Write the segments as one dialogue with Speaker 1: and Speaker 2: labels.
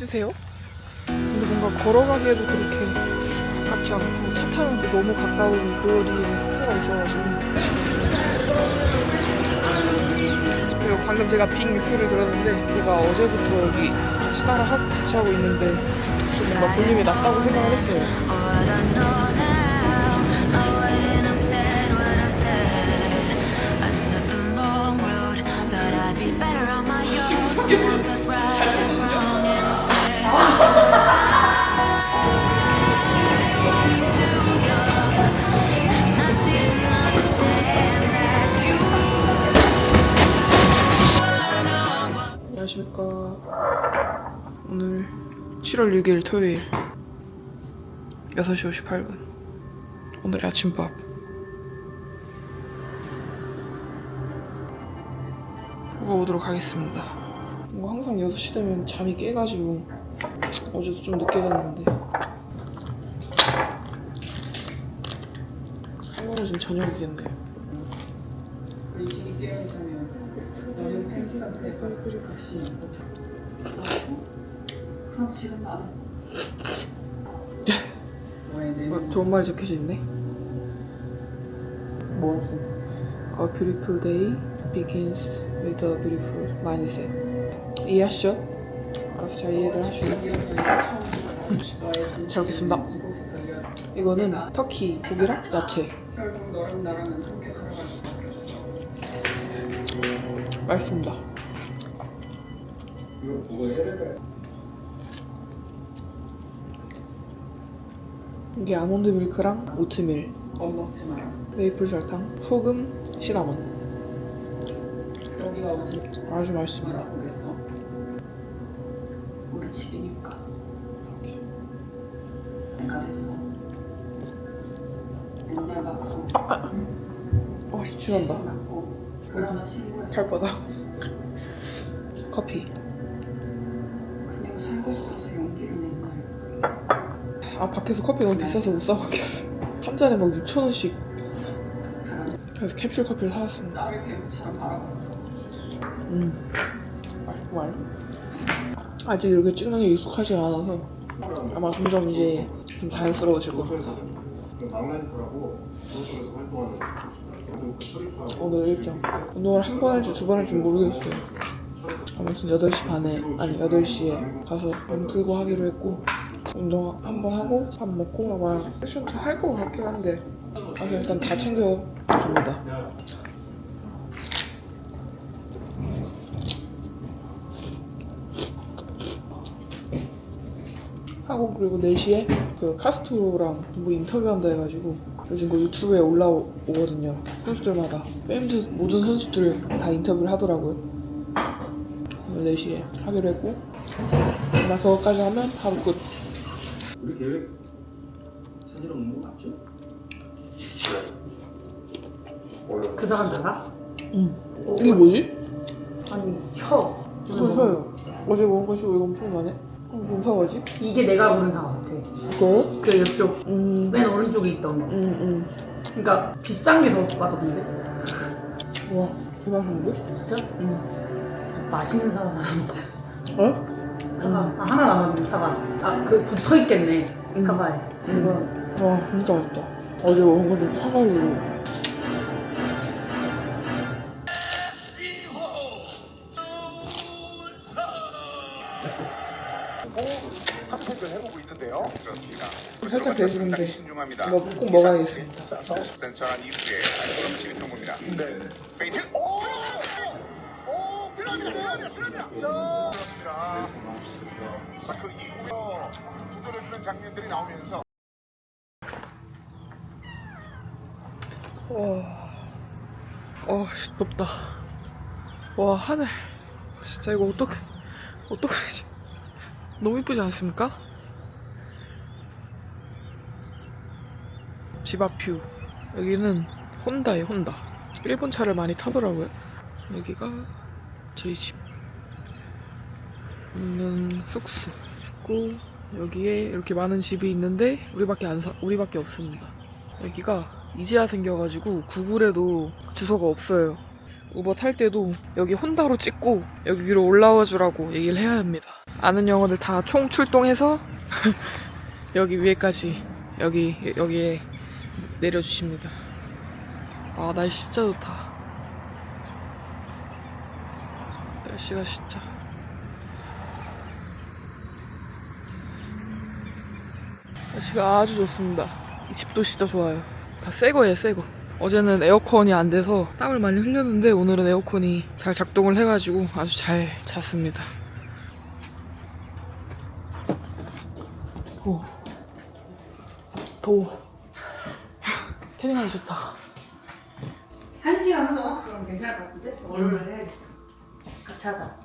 Speaker 1: 해주세요. 근데 뭔가 걸어가기에도 그렇게 가깝지 않고 차또 너무 가까운 그 거리에 숙소가 있어가지고 그리고 방금 제가 빅 뉴스를 들었는데 얘가 어제부터 여기 같이 따라 하, 같이 하고 있는데 좀 뭔가 볼륨이 낮다고 생각을 했어요. 안녕하십니까. 오늘 7월 6일 토요일 6시 58분. 오늘의 아침밥. 먹어보도록 하겠습니다. 뭔가 항상 6시 되면 잠이 깨가지고 어제도 좀 늦게 잤는데 한국은 지금 저녁이겠네요. 어, 좋은 말이 적혀져 있네.
Speaker 2: 뭐였어?
Speaker 1: A beautiful day begins with a beautiful mindset. 이해하시죠? 알아서 잘 이해들 하시고. 잘 먹겠습니다. 이거는 터키 고기랑 야채.
Speaker 2: 나랑은
Speaker 1: 맛있습니다. 이게 아몬드 밀크랑 오트밀,
Speaker 2: 어 먹지 마.
Speaker 1: 메이플 설탕, 소금, 시나몬. 아주 맛있습니다.
Speaker 2: 우리 집이니까. 내가 됐어. 맨날 받고
Speaker 1: 와, 시추한다. 발바닥. 커피.
Speaker 2: 그냥 살고 싶어서 용기를 낸 날.
Speaker 1: 아 밖에서 커피 너무 비싸서 못 사 먹겠어. 한 잔에 막 6천 원씩. 그래서 캡슐 커피를 사왔습니다.
Speaker 2: 나를 배우처럼 바라봤어.
Speaker 1: 음, 맛있구만. 아직 이렇게 찍는 게 익숙하지 않아서 아마 점점 이제 좀 자연스러워질
Speaker 3: 활동하는 영국 철입하고
Speaker 1: 오늘 일정. 운동을 한 번 할지 두 번 할지 모르겠어요. 아무튼 8시 반에, 아니 8시에 가서 몸 풀고 하기로 했고 운동 한 번 하고 밥 먹고 아마 투할것 같긴 한데 아직 일단 다 챙겨 갑니다. 그리고 4시에 그 카스트로랑 뭐 인터뷰한다 해가지고 요즘 그 유튜브에 올라오거든요 선수들마다 밴드 모든 선수들 다 인터뷰를 하더라고요 오늘 4시에 하기로 했고 나 그거까지 하면 바로 끝
Speaker 3: 우리 계획 사실 없는 거 맞죠?
Speaker 2: 그 사람 나가?
Speaker 1: 응. 이게 뭐지?
Speaker 2: 아니 혀.
Speaker 1: 이거 서요 어제 먹은 것이 왜 엄청 나네? 어, 뭔 사과지?
Speaker 2: 이게 내가 고른 사과 같아.
Speaker 1: 이거?
Speaker 2: 그 이쪽
Speaker 1: 음,
Speaker 2: 맨 오른쪽에 있던 거.
Speaker 1: 음, 음.
Speaker 2: 그러니까 비싼 게 더 맛없는데.
Speaker 1: 와, 그 맛있는데?
Speaker 2: 진짜?
Speaker 1: 응.
Speaker 2: 맛있는 사과 진짜.
Speaker 1: 어?
Speaker 2: 사과. 아, 하나 남았네 사과. 아그 붙어 있겠네
Speaker 1: 음.
Speaker 2: 사과에.
Speaker 1: 음. 와, 진짜 맛있다. 어제 먹은 거좀 사가 지고.
Speaker 4: 탐색을 해보고 있는데요. 그렇습니다.
Speaker 1: 살짝 배지는데
Speaker 4: 신중합니다.
Speaker 1: 뭐 꼭 먹어야겠습니다.
Speaker 4: 자, 센터한 이후에 씨는 경고입니다. 네. 페인트. 오! 오! 들어갑니다. 들어갑니다. 들어갑니다. 자, 그렇습니다. 자, 그 이후에 두드려 주는 장면들이 나오면서
Speaker 1: 와, 와, 씨, 덥다. 와, 하늘. 진짜 이거 어떡해. 어떡하지? 너무 이쁘지 않습니까? 집 앞 뷰. 여기는 혼다예요, 혼다. 일본 차를 많이 타더라고요. 여기가 저희 집. 있는 숙소. 있고, 여기에 이렇게 많은 집이 있는데, 우리밖에 안 사, 우리밖에 없습니다. 여기가 이제야 생겨가지고 구글에도 주소가 없어요. 우버 탈 때도 여기 혼다로 찍고 여기 위로 올라와 주라고 얘기를 해야 합니다. 아는 영어들 다 총 출동해서 여기 위에까지 여기 여기에 내려주십니다. 아 날씨 진짜 좋다. 날씨가 진짜. 날씨가 아주 좋습니다. 이 집도 진짜 좋아요. 다 새 거예요, 새 거. 어제는 에어컨이 안 돼서 땀을 많이 흘렸는데 오늘은 에어컨이 잘 작동을 해가지고 아주 잘 잤습니다. 오. 더워. 태닝하기 좋다.
Speaker 2: 한 시간 하자. 그럼 괜찮을 것 같은데? 월요일에. 같이 하자.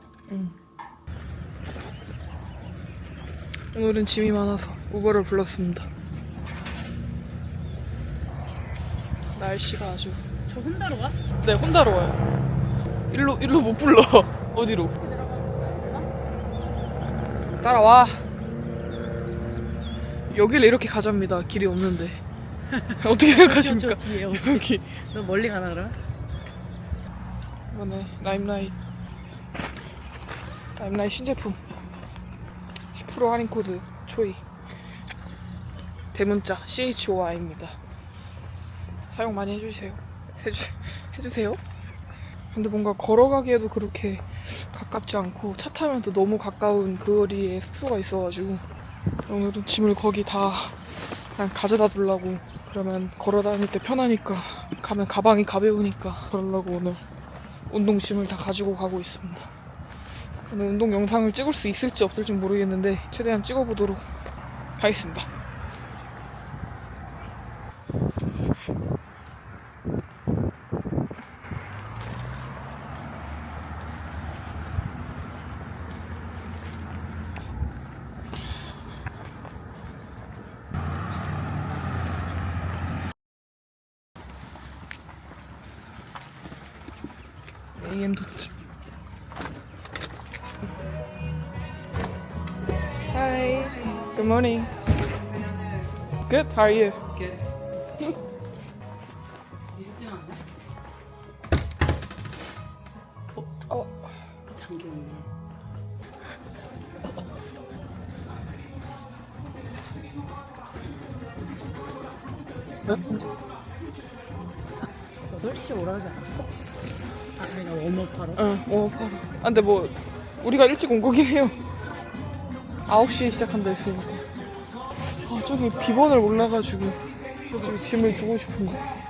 Speaker 1: 오늘은 짐이 많아서 우버를 불렀습니다. 날씨가 아주.
Speaker 2: 저 혼자로 와?
Speaker 1: 네, 혼자로 와요. 일로, 일로 못 불러. 어디로? 따라와. 여기를 이렇게 가자입니다. 길이 없는데. 어떻게 생각하십니까?
Speaker 2: 저 뒤에
Speaker 1: 여기.
Speaker 2: 너 멀리 가나 그러면?
Speaker 1: 이번에 라임라이트. 라임라이트 신제품. 10% 할인 코드 초이. 대문자 CHOI입니다. 사용 많이 해주세요. 해주, 해주세요. 근데 뭔가 걸어가기에도 그렇게 가깝지 않고 차 타면 또 너무 가까운 그 거리에 숙소가 있어가지고 오늘은 짐을 거기 다 그냥 가져다 두려고 그러면 걸어 다닐 때 편하니까 가면 가방이 가벼우니까 그러려고 오늘 운동짐을 다 가지고 가고 있습니다. 오늘 운동 영상을 찍을 수 있을지 없을지 모르겠는데 최대한 찍어보도록 하겠습니다. Good morning. Good. How are you? 어,
Speaker 2: 장기였네. 여덟 시 오라지 않았어? 아, 내가 웜업하러?
Speaker 1: 응, 어, 바로. 아, 근데 뭐, 우리가 일찍 온 거긴 해요. 9시에 시작한다 했으니까. 아, 저기 비번을 몰라가지고, 저기 짐을 두고 싶은데.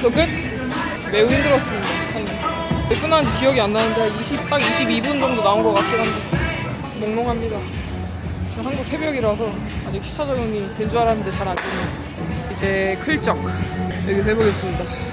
Speaker 1: 어? 단서 끝. 매우 힘들었습니다. 한, 몇분 하는지 기억이 안 나는데 한 20, 딱 22분 정도 나온 것 같긴 한데 몽롱합니다. 지금 한국 새벽이라서 아직 시차 적응이 된 줄 알았는데 잘 안 되네요. 이제 클적 여기서 해보겠습니다.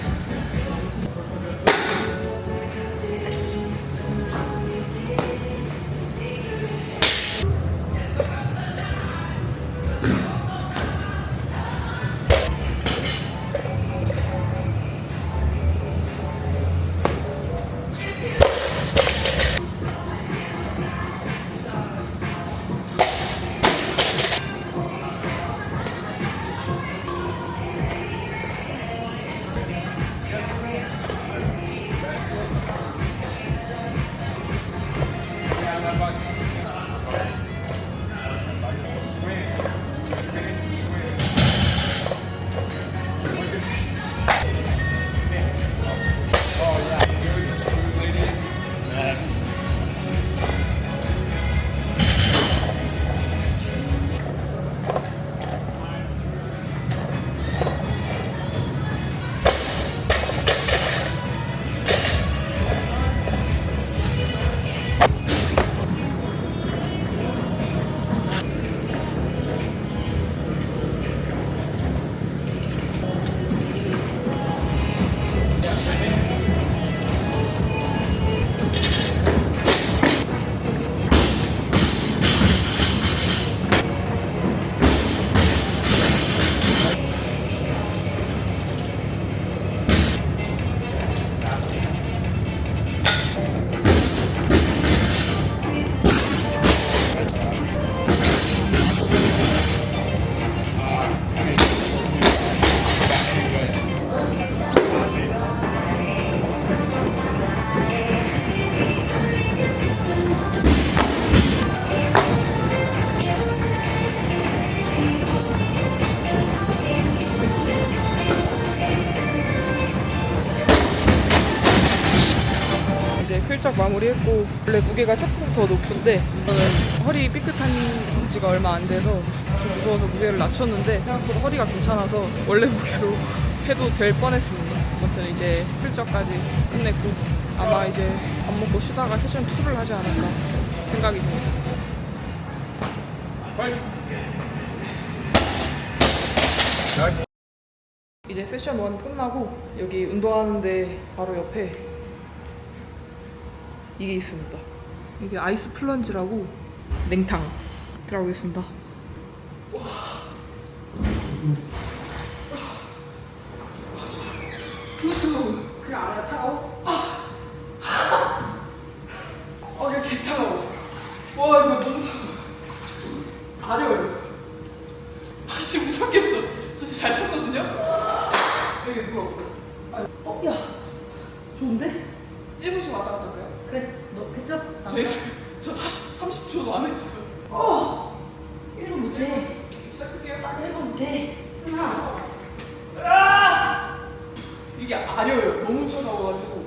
Speaker 1: 마무리 했고 원래 무게가 조금 더 높은데 저는 허리 삐끗한 지가 얼마 안 돼서 좀 무서워서 무게를 낮췄는데 생각보다 허리가 괜찮아서 원래 무게로 해도 될 뻔했습니다. 아무튼 이제 클적까지 끝냈고 아마 이제 밥 먹고 쉬다가 세션 2를 하지 않을까 생각이 듭니다. 이제 세션 1 끝나고 여기 운동하는데 바로 옆에 이게 있습니다. 이게 아이스 플런지라고 냉탕 들어가겠습니다. 그냥 알아요 차가워? 어 이거 개 차가워. 와 이거 너무 차가워. 아려요. 아씨 못 참겠어. 저 진짜 잘 참거든요. 여기 물 없어요.
Speaker 2: 어, 야, 좋은데?
Speaker 1: 1분씩 왔다 갔다 해요.
Speaker 2: 그래, 너 했죠?
Speaker 1: 저희 저 40, 30초 안에 있어.
Speaker 2: 어! 1분 못해.
Speaker 1: 시작할게요.
Speaker 2: 나 1분 못해. 승아.
Speaker 1: 이게 아려요. 너무 차가워가지고.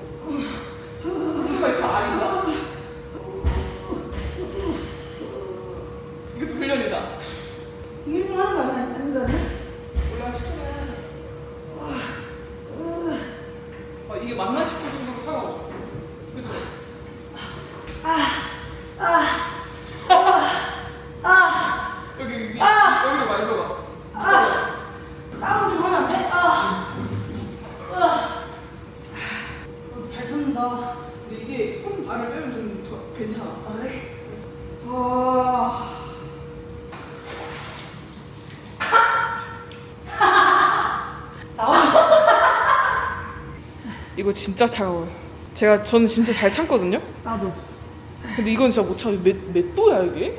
Speaker 1: 있어 아린다. 이것도 훈련이다.
Speaker 2: 1분 하는 거 아니야? 아닌 거 아니야?
Speaker 1: 올라 싶으면. 어, 이게 맞나 싶을 정도로 차가워. 그쵸? 여기 여기 여기로 많이 들어가. 들어가.
Speaker 2: 다운 좀 하면 안 돼? 아! 아! 어, 잘 참는다.
Speaker 1: 근데 이게 손 발을 빼면 좀 더 괜찮아.
Speaker 2: 아, 그래?
Speaker 1: 아. 이거 진짜 차가워요. 제가 저는 진짜 잘 참거든요.
Speaker 2: 나도.
Speaker 1: 근데 이건 진짜 못 참아. 몇, 몇 도야 이게?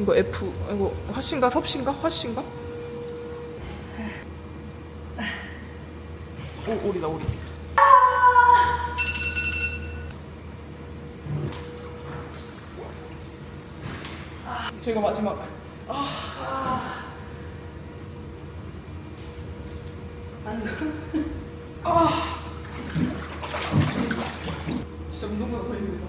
Speaker 1: 이거 F 이거 화신가 섭신가 화신가? 오 오리다 오리. 저희가 마지막. 아. 힘들다.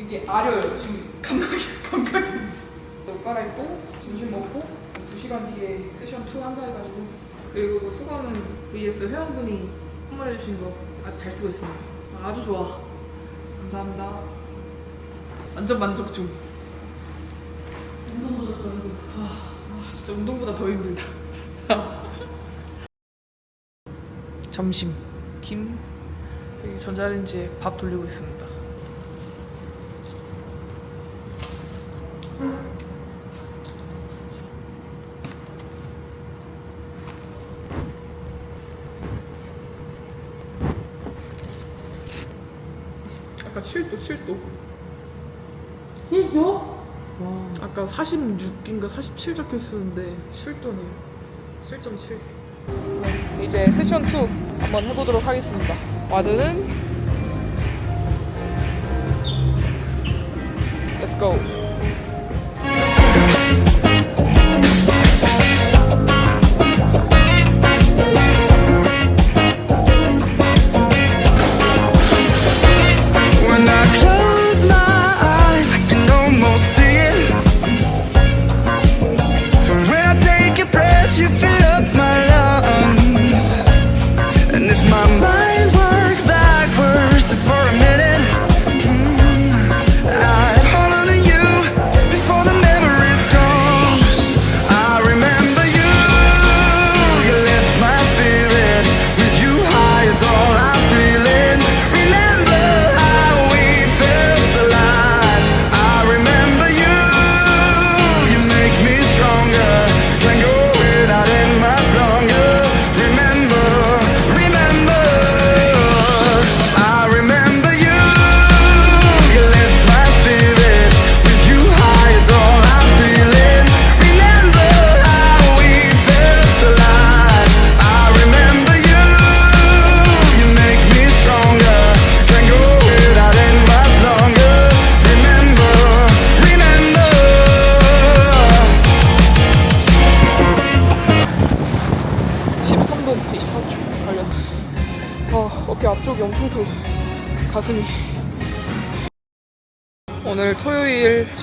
Speaker 1: 이게 아려요. 지금 감각이 감각이 있어. 옷 갈아입고 점심 먹고 2 시간 뒤에 세션 2 한다 해가지고 그리고 그 수건은 VS 회원분이 선물해주신 거 아주 잘 쓰고 있습니다. 아주 좋아. 감사합니다. 완전 만족 중. 운동보다 더 힘들다. 아, 진짜 운동보다 더 힘들다. 점심 김 여기 전자레인지에 밥 돌리고 있습니다. 아까 7도 7도.
Speaker 2: 진짜?
Speaker 1: 아까 46인가 47 적혀 있었는데 7도네요 7.7 이제 세션 2 한번 해보도록 하겠습니다. 와드는. Let's go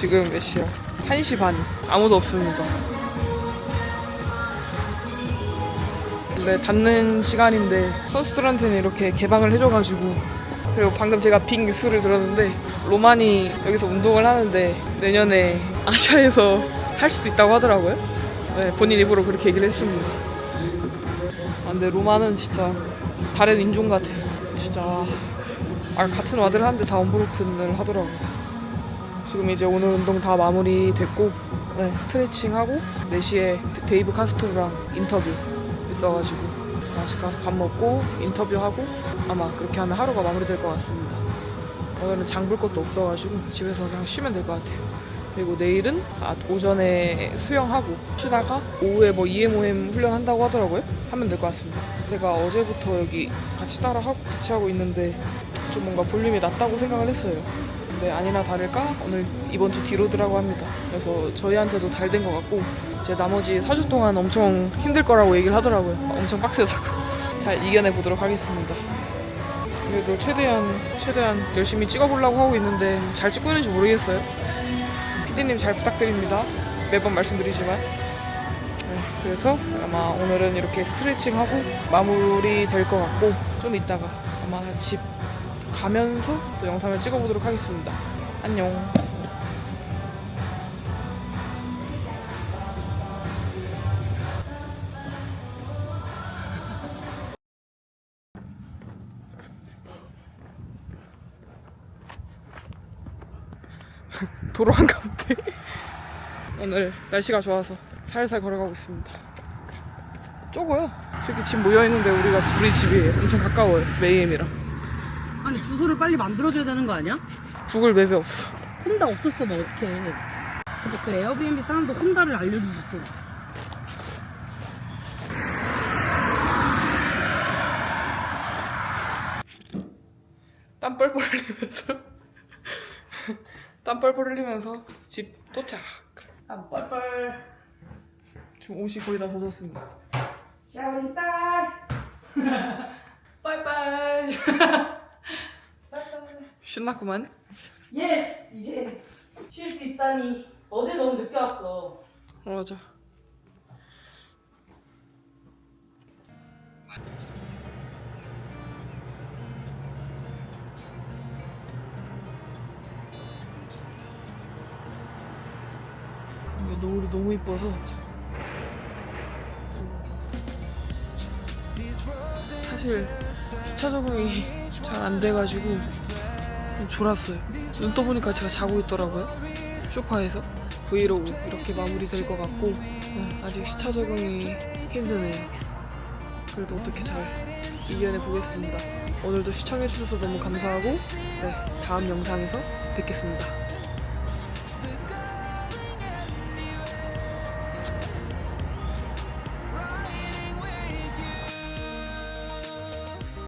Speaker 1: 지금 몇 시야? 1시 반 아무도 없습니다 근데 닫는 시간인데 선수들한테는 이렇게 개방을 해줘가지고 그리고 방금 제가 빅 뉴스를 들었는데 로만이 여기서 운동을 하는데 내년에 아시아에서 할 수도 있다고 하더라고요 네, 본인 입으로 그렇게 얘기를 했습니다 아, 근데 로마는 진짜 다른 인종 같아. 진짜 아 같은 와드를 하는데 다 언브로큰을 하더라고. 지금 이제 오늘 운동 다 마무리 됐고 네, 스트레칭하고 4시에 데이브 카스토랑 인터뷰 있어가지고 맛집 가서 밥 먹고 인터뷰하고 아마 그렇게 하면 하루가 마무리될 것 같습니다. 오늘은 장 볼 것도 없어가지고 집에서 그냥 쉬면 될 것 같아요. 그리고 내일은 아, 오전에 수영하고 쉬다가 오후에 뭐 EMOM 훈련한다고 하더라고요. 하면 될 것 같습니다. 제가 어제부터 여기 같이 따라 하고 같이 하고 있는데 좀 뭔가 볼륨이 낮다고 생각을 했어요. 근데 아니나 다를까 오늘 이번 주 디로드라고 합니다. 그래서 저희한테도 잘 된 것 같고 제 나머지 4주 동안 엄청 힘들 거라고 얘기를 하더라고요. 엄청 빡세다고. 잘 이겨내 보도록 하겠습니다. 그래도 최대한 최대한 열심히 찍어보려고 하고 있는데 잘 찍고 있는지 모르겠어요. 피디님 잘 부탁드립니다. 매번 말씀드리지만. 네, 그래서 아마 오늘은 이렇게 스트레칭하고 마무리 될 것 같고 좀 이따가 아마 집 가면서 또 영상을 찍어보도록 하겠습니다. 안녕. 도로 한가운데 오늘 날씨가 좋아서 살살 걸어가고 있습니다. 좁아요. 저기 집 모여 있는데 우리가 우리 집이 엄청 가까워요. 메이엠이랑
Speaker 2: 아니 주소를 빨리 만들어줘야 되는 거 아니야?
Speaker 1: 구글 맵에 없어.
Speaker 2: 혼다 없었으면 어떡해 근데 그 에어비앤비 사람도 혼다를 알려주지 좀
Speaker 1: 땀 뻘뻘 흘리면서 땀 뻘뻘 흘리면서 집 도착.
Speaker 2: 아 뻘뻘
Speaker 1: 지금 옷이 거의 다 젖었습니다.
Speaker 2: 샤워링 쌀 뻘뻘
Speaker 1: 신났구만.
Speaker 2: 예스! 이제 쉴 수 있다니. 어제 너무 늦게 왔어.
Speaker 1: 어, 맞아. 이게 노을이 너무 이뻐서 사실 시차 적응이 잘 안 돼가지고 졸았어요. 눈 떠보니까 제가 자고 있더라고요. 소파에서 브이로그 이렇게 마무리될 것 같고 네, 아직 시차 적응이 힘드네요. 그래도 어떻게 잘 이겨내 보겠습니다. 오늘도 시청해주셔서 너무 감사하고 네, 다음 영상에서 뵙겠습니다.